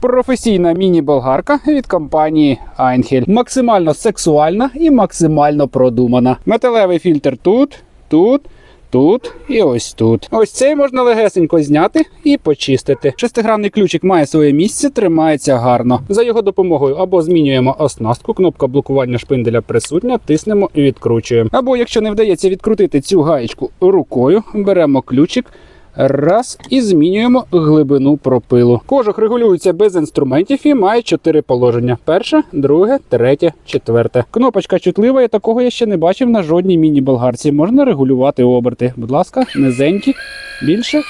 Професійна міні-болгарка від компанії Einhell. Максимально сексуальна і максимально продумана. Металевий фільтр тут, тут. Тут і ось тут. Ось цей можна легесенько зняти і почистити. Шестигранний ключик має своє місце, тримається гарно. За його допомогою або змінюємо оснастку, кнопка блокування шпинделя присутня, тиснемо і відкручуємо. Або якщо не вдається відкрутити цю гаєчку рукою, беремо ключик. Раз і змінюємо глибину пропилу. Кожух регулюється без інструментів і має чотири положення: перше, друге, третє, четверте. Кнопочка чутлива, і такого я ще не бачив на жодній міні-болгарці. Можна регулювати оберти. Будь ласка, низенькі, більше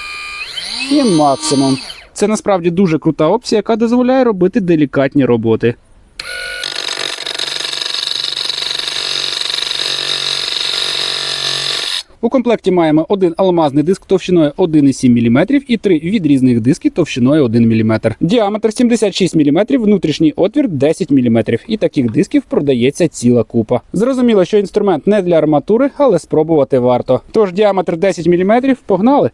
і максимум. Це насправді дуже крута опція, яка дозволяє робити делікатні роботи. У комплекті маємо один алмазний диск товщиною 1,7 мм і три відрізних диски товщиною 1 мм. Діаметр 76 мм, внутрішній отвір 10 мм. І таких дисків продається ціла купа. Зрозуміло, що інструмент не для арматури, але спробувати варто. Тож діаметр 10 мм, погнали.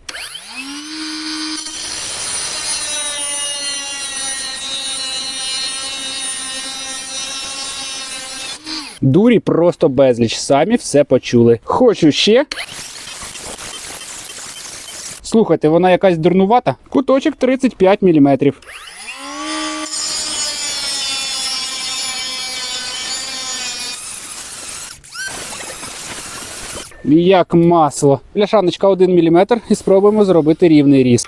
Дурі просто безліч, самі все почули. Хочу ще. Слухайте, вона якась дурнувата. Куточок 35 мм. Як масло. Бляшаночка 1 мм і спробуємо зробити рівний різ.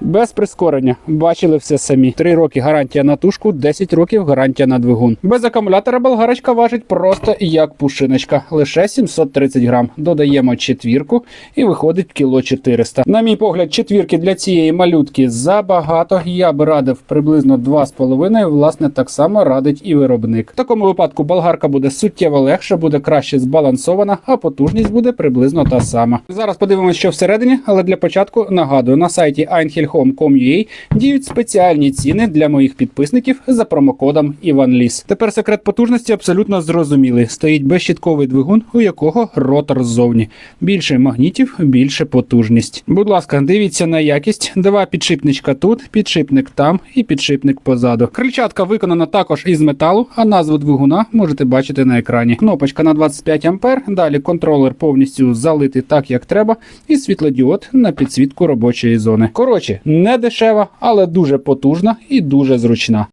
Без прискорення. Бачили все самі. 3 роки гарантія на тушку, 10 років гарантія на двигун. Без акумулятора болгарочка важить просто як пушиночка. Лише 730 грам. Додаємо четвірку і виходить кіло 400. На мій погляд, четвірки для цієї малютки забагато. Я би радив приблизно 2,5. Власне, так само радить і виробник. В такому випадку болгарка буде суттєво легше, буде краще збалансована, а потужність буде приблизно та сама. Зараз подивимося, що всередині, але для початку нагадую, на сайті einhelhome.com.ua діють спеціальні ціни для моїх підписників за промокодом IvanLis. Тепер секрет потужності абсолютно зрозумілий. Стоїть безщітковий двигун, у якого ротор ззовні. Більше магнітів, більше потужність. Будь ласка, дивіться на якість. Два підшипничка тут, підшипник там і підшипник позаду. Крильчатка виконана також із металу, а назву двигуна можете бачити на екрані. Кнопочка на 25 ампер. Далі контролер повністю залитий так, як треба, і світлодіод на підсвітку робочої зони. Коротше, не дешева, але дуже потужна і дуже зручна.